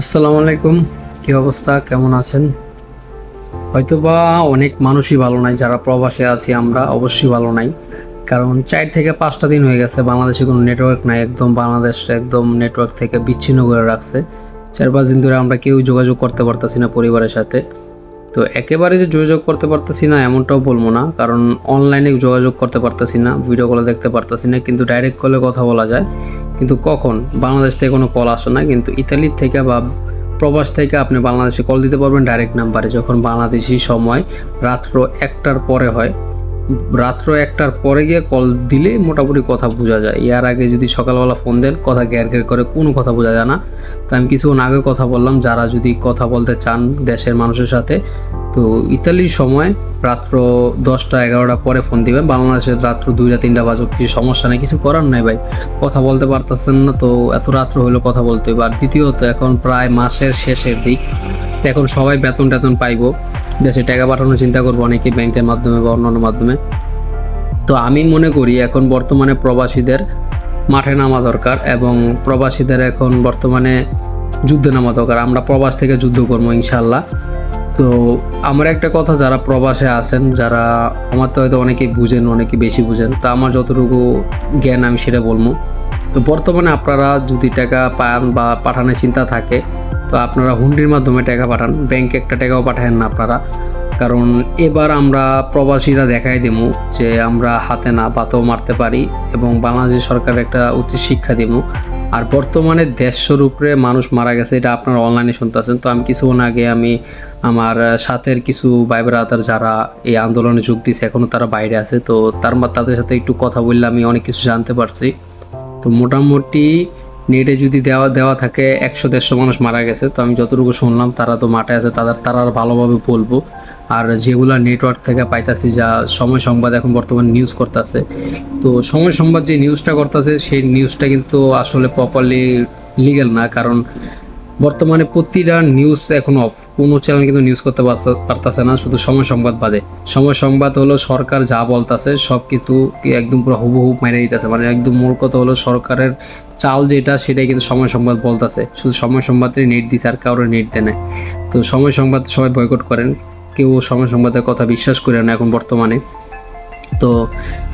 আসসালামু আলাইকুম। কি অবস্থা? কেমন আছেন? হয়তোবা অনেক মানুষই ভালো নাই, যারা প্রবাসে আছি আমরা অবশ্যই ভালো নাই। কারণ চার থেকে পাঁচটা দিন হয়ে গেছে বাংলাদেশে কোনো নেটওয়ার্ক নাই, একদম বাংলাদেশ একদম নেটওয়ার্ক থেকে বিচ্ছিন্ন করে রাখছে। চার পাঁচ দিন ধরে আমরা কেউ যোগাযোগ করতে পারতেছি না পরিবারের সাথে। তো একেবারে যে যোগাযোগ করতে পারতেছি না এমনটাও বলব না, কারণ অনলাইনে যোগাযোগ করতে পারতেছি না ভিডিও কলে দেখতে পারতেছি না, কিন্তু ডাইরেক্ট কলে কথা বলা যায়। কিন্তু কখন? বাংলাদেশ থেকে কোনো কল আসে না, কিন্তু ইতালির থেকে বা প্রবাস থেকে আপনি বাংলাদেশে কল দিতে পারবেন ডাইরেক্ট নাম্বারে যখন বাংলাদেশি সময় রাত্র একটার পরে হয় রাত্র একটার পরে গিয়ে কল দিলে মোটামুটি কথা বোঝা যায়। এর আগে যদি সকালবেলা ফোন দেন, কথা গ্যার গ্যার করে কোনো কথা বোঝা যায় না। তো আমি কিছুক্ষণ আগে কথা বললাম, যারা যদি কথা বলতে চান দেশের মানুষের সাথে, তো ইতালির সময় রাত্র দশটা এগারোটা পরে ফোন দিবেন। বাংলাদেশের রাত্র দুইটা, তিনটা বাজুক কিছু সমস্যা নেই, কিছু করার নাই ভাই। কথা বলতে পারতেছেন না, তো এত রাত্র হলো কথা বলতে। হবে আর দ্বিতীয়ত, এখন প্রায় মাসের শেষের দিক। এখন সবাই বেতন টেতন পাইবো। দেশে টাকা পাঠানোর চিন্তা করব অনেকেই ব্যাংকের মাধ্যমে বা অন্যান্য মাধ্যমে। তো আমি মনে করি এখন বর্তমানে প্রবাসীদের মাঠে নামা দরকার এবং প্রবাসীদের এখন বর্তমানে যুদ্ধে নামা দরকার। আমরা প্রবাস থেকে যুদ্ধ করব ইনশাল্লাহ তো আমার একটা কথা, যারা প্রবাসে আছেন, যারা আমার তো হয়তো অনেকেই বুঝেন অনেকে বেশি বুঝেন, তা আমার যতটুকু জ্ঞান আমি সেটা বলব। তো বর্তমানে আপনারা যদি টাকা পান বা পাঠানোর চিন্তা থাকে, তো আপনারা হুন্ডির মাধ্যমে টাকা পাঠান ব্যাংকে একটা টাকাও পাঠান না আপনারা। কারণ এবার আমরা প্রবাসীরা দেখাই দেবো যে আমরা হাতে না পাতেও মারতে পারি এবং বাংলাদেশ সরকার একটা উচিত শিক্ষা দিব আর বর্তমানে দেড়শোর উপরে মানুষ মারা গেছে, এটা আপনারা অনলাইনে শুনতেছেন। তো আমি কিছুক্ষণ আগে আমি আমার সাথের কিছু ভাই ব্রাদার যারা এই আন্দোলনে যোগ দিয়েছে এখনও তারা বাইরে আছে। তো তার তাদের সাথে একটু কথা বললে আমি অনেক কিছু জানতে পারছি। তো মোটামুটি নেটে যদি দেওয়া দেওয়া থাকে একশো, দেড়শো মানুষ মারা গেছে, তো আমি যতটুকু শুনলাম তারা তো মাঠে আছে, তাদের তারা আর ভালোভাবে বলব। আর যেগুলা নেটওয়ার্ক থেকে পাইতাছি যা সময় সংবাদ এখন বর্তমানে নিউজ করতেছে, তো সময় সংবাদ যে নিউজটা করতেছে, সেই নিউজটা কিন্তু আসলে প্রপারলি লিগেল না, কারণ বর্তমানে প্রতিটা নিউজ এখন অফ কোনো চ্যানেল কিন্তু নিউজ করতে পারতাছে না, শুধু সময় সংবাদ বাদে। সময় সংবাদ হলো সরকার যা বলতাছে, সব কিছু একদম পুরো হুবহু মেরে দিতেছে মানে একদম মূল কথা হলো সরকারের চাল যেটা, সেটাই কিন্তু সময় সংবাদ বলতাছে। শুধু সময় সংবাদে নেট দিছে আর কারোর নেট দেয় না। তো সময় সংবাদ সবাই বয়কট করেন। কেউ সময় সংবাদের কথা বিশ্বাস করে না এখন বর্তমানে। তো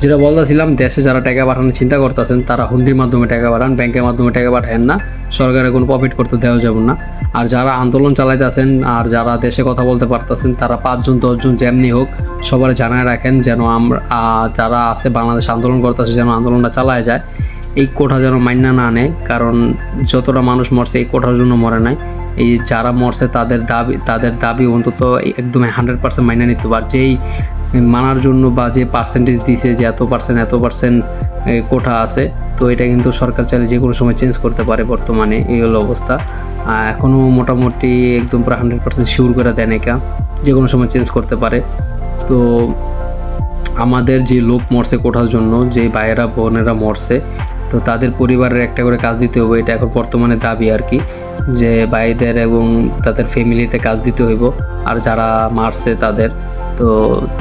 যেটা বলতেছিলাম, দেশে যারা টাকা পাঠানোর চিন্তা করতেছেন, তারা হুন্ডির মাধ্যমে টাকা পাঠান ব্যাংকের মাধ্যমে টাকা পাঠান না, সরকারের কোনো প্রফিট করতে দেওয়া যাবে না। আর যারা আন্দোলন চালাইতেছেন আর যারা দেশে কথা বলতে পারতেছেন, তারা পাঁচজন, দশজন যেমনি হোক, সবার জানায় রাখেন যেন আমরা যারা আছে, বাংলাদেশ আন্দোলন করতেছে, যেন আন্দোলনটা চালায় যায়। এই কোঠা যেন মান্যা না নেয়, কারণ যতটা মানুষ মরছে, এই কোঠার জন্য মরে নাই। এই যারা মরছে, তাদের দাবি তাদের দাবি অন্তত একদম হান্ড্রেড পার্সেন্ট মাইনে নিতে পার যেই মানার জন্য বা যে পার্সেন্টেজ দিছে যে এত পার্সেন্ট এত পার্সেন্ট কোঠা আছে, তো এটা কিন্তু সরকার চাইলে যে কোনো সময় চেঞ্জ করতে পারে বর্তমানে, এই হলো অবস্থা। এখনও মোটামুটি একদম প্রায় হান্ড্রেড পার্সেন্ট শিওর করে দেন একা যে কোনো সময় চেঞ্জ করতে পারে। তো আমাদের যে লোক মরছে কোঠার জন্য, যে ভাইয়েরা, বোনেরা মরছে, তো তাদের পরিবারের একটা করে কাজ দিতে হবে এটা এখন বর্তমানে দাবি আর কি, যে ভাইদের এবং তাদের ফ্যামিলিতে কাজ দিতে হইব। আর যারা মারছে তাদের তো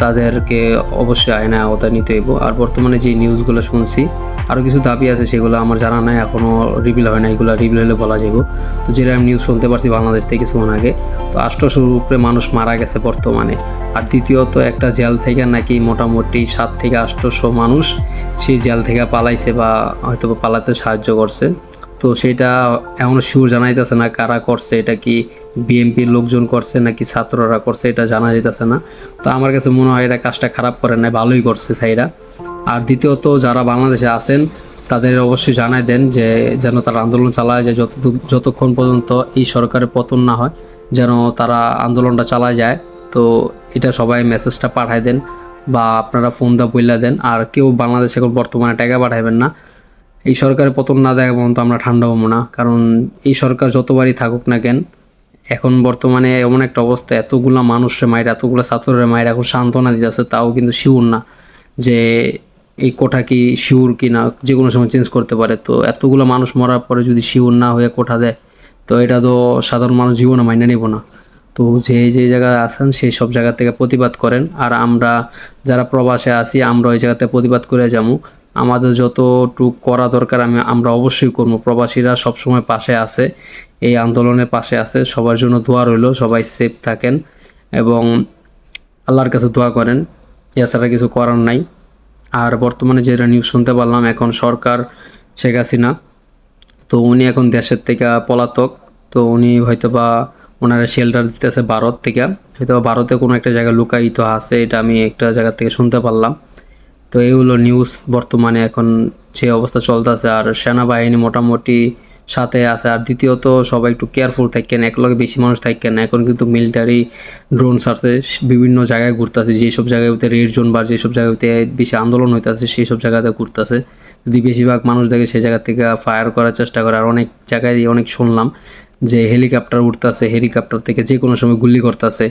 তাদেরকে অবশ্যই আয়না আওতায় নিতে হইব। আর বর্তমানে যে নিউজগুলো শুনছি আরও কিছু দাবি আছে, সেগুলো আমার জানা নাই এখনও রিভিল হয় না এগুলো রিভিল হলে বলা যাব তো যেটা আমি নিউজ শুনতে পারছি, বাংলাদেশ থেকে কিছুক্ষণ আগে। তো আষ্টশোর মানুষ মারা গেছে বর্তমানে। আর দ্বিতীয়ত একটা জেল থেকে নাকি মোটামুটি সাত থেকে আটশোশো মানুষ সেই জেল থেকে পালাইছে বা হয়তো পালাতে সাহায্য করছে। তো সেটা এখনও শিওর জানাইতেছে না কারা করছে, এটা কি বিএনপির লোকজন করছে নাকি ছাত্ররা করছে এটা জানা যাইতেছে না। তো আমার কাছে মনে হয় এটা কাজটা খারাপ করে না ভালোই করছে সাইরা। আর দ্বিতীয়ত যারা বাংলাদেশে আছেন, তাদের অবশ্যই জানাই দেন যে যেন তারা আন্দোলন চালায় যায় যত যতক্ষণ পর্যন্ত এই সরকারের পতন না হয়, যেন তারা আন্দোলনটা চালায় যায়। তো এটা সবাই মেসেজটা পাঠায় দেন বা আপনারা ফোন দা বইলা দেন। আর কেউ বাংলাদেশে এখন বর্তমানে টাকা পাঠাবেন না। এই সরকারের পতন না দেখা পর্যন্ত আমরা ঠান্ডা হব না। কারণ এই সরকার যতবারই থাকুক না কেন, এখন বর্তমানে এমন একটা অবস্থা, এতগুলা মানুষের মায়ের, এতগুলো ছাত্রের মায়ের এখন সান্ত্বনা দিতেছে, তাও কিন্তু শিওর না। যে এই কোঠা কি শিওর কি না যে কোনো সময় চেঞ্জ করতে পারে। তো এতগুলো মানুষ মরার পরে যদি শিওর না হয়ে কোঠা দেয়, তো এটা তো সাধারণ মানুষ জীবনে মাইনে নিব না। তো যে যে জায়গায় আছেন, সেই সব জায়গা থেকে প্রতিবাদ করেন। আর আমরা যারা প্রবাসে আছি, আমরা ওই জায়গাতে প্রতিবাদ করে যাব। আমাদের যতটুক করা দরকার আমি, আমরা অবশ্যই করব। প্রবাসীরা সবসময় পাশে আছে, এই আন্দোলনের পাশে আছে। সবার জন্য দোয়া রইল, সবাই সেফ থাকেন এবং আল্লাহর কাছে দোয়া করেন। এছাড়া কিছু করার নাই। আর বর্তমানে যেটা নিউজ শুনতে পারলাম, এখন সরকার শেখ হাসিনা, তো উনি এখন দেশের থেকে পলাতক, তো উনি হয়তো বা ওনারা শেল্টার দিতেছে ভারত থেকে হয়তো ভারতে কোনো একটা জায়গায় লুকায়িত আছে, এটা আমি একটা জায়গা থেকে শুনতে পারলাম। তো এই হলো নিউজ বর্তমানে এখন যে অবস্থা চলতেছে। আর সেনাবাহিনী মোটামুটি সাথে আছে। আর দ্বিতীয়ত, সবাই একটু কেয়ারফুল থাকেন, একলগে বেশি মানুষ থাকেন এখন কিন্তু মিলিটারি ড্রোন সার্চে বিভিন্ন জায়গায় ঘুরতেছে। যেসব জায়গাতে রেড জোন বা যেসব জায়গাতে বেশি আন্দোলন হইতেছে সেই সব জায়গাতে ঘুরতেছে। যদি বেশিরভাগ মানুষ দেখে সেই জায়গা থেকে ফায়ার করার চেষ্টা করে। আর অনেক জায়গায় অনেক শুনলাম যে হেলিকপ্টার উঠতেছে হেলিকপ্টার থেকে যে কোনো সময় গুলি করতেছে।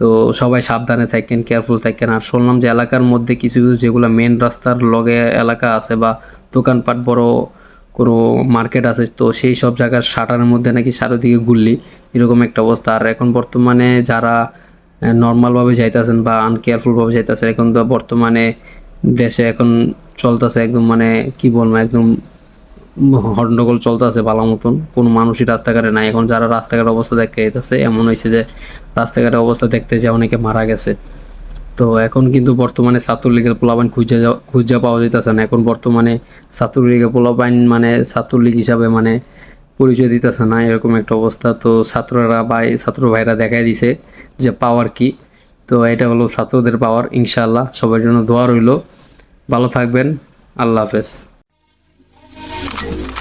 তো সবাই সাবধানে থাকেন কেয়ারফুল থাকেন। আর শুনলাম যে এলাকার মধ্যে কিছু কিছু যেগুলো মেন রাস্তার লগে এলাকা আছে বা দোকানপাট বড় কোনো মার্কেট আছে, তো সেই সব জায়গার শাটারের মধ্যে নাকি চারিদিকে গুল্লি, এরকম একটা অবস্থা। আর এখন বর্তমানে যারা নর্মালভাবে যাইতেছেন বা আনকেয়ারফুলভাবে যাইতেছে এখন তো বর্তমানে দেশে এখন চলতেছে একদম মানে কি বলব, একদম হন্ডগোল চলতেছে ভালো মতন। কোনো মানুষই রাস্তাঘাটে নাই। এখন যারা রাস্তাঘাটের অবস্থা দেখতে যেতেছে এমন হয়েছে যে রাস্তাঘাটের অবস্থা দেখতে যে অনেকে মারা গেছে। তো এখন কিন্তু বর্তমানে ছাত্রলীগের পোলাবাইন খুঁজে যাওয়া খুঁজে পাওয়া যেতেছে না। এখন বর্তমানে ছাত্রলীগের পোলাবাইন মানে ছাত্রলীগ হিসাবে মানে পরিচয় দিতেছে না, এরকম একটা অবস্থা। তো ছাত্ররা বা ছাত্র ভাইরা দেখাই দিছে যে পাওয়ার কি। তো এটা হলো ছাত্রদের পাওয়ার ইনশাআল্লাহ। সবার জন্য দোয়া রইল। ভালো থাকবেন। আল্লাহ হাফেজ।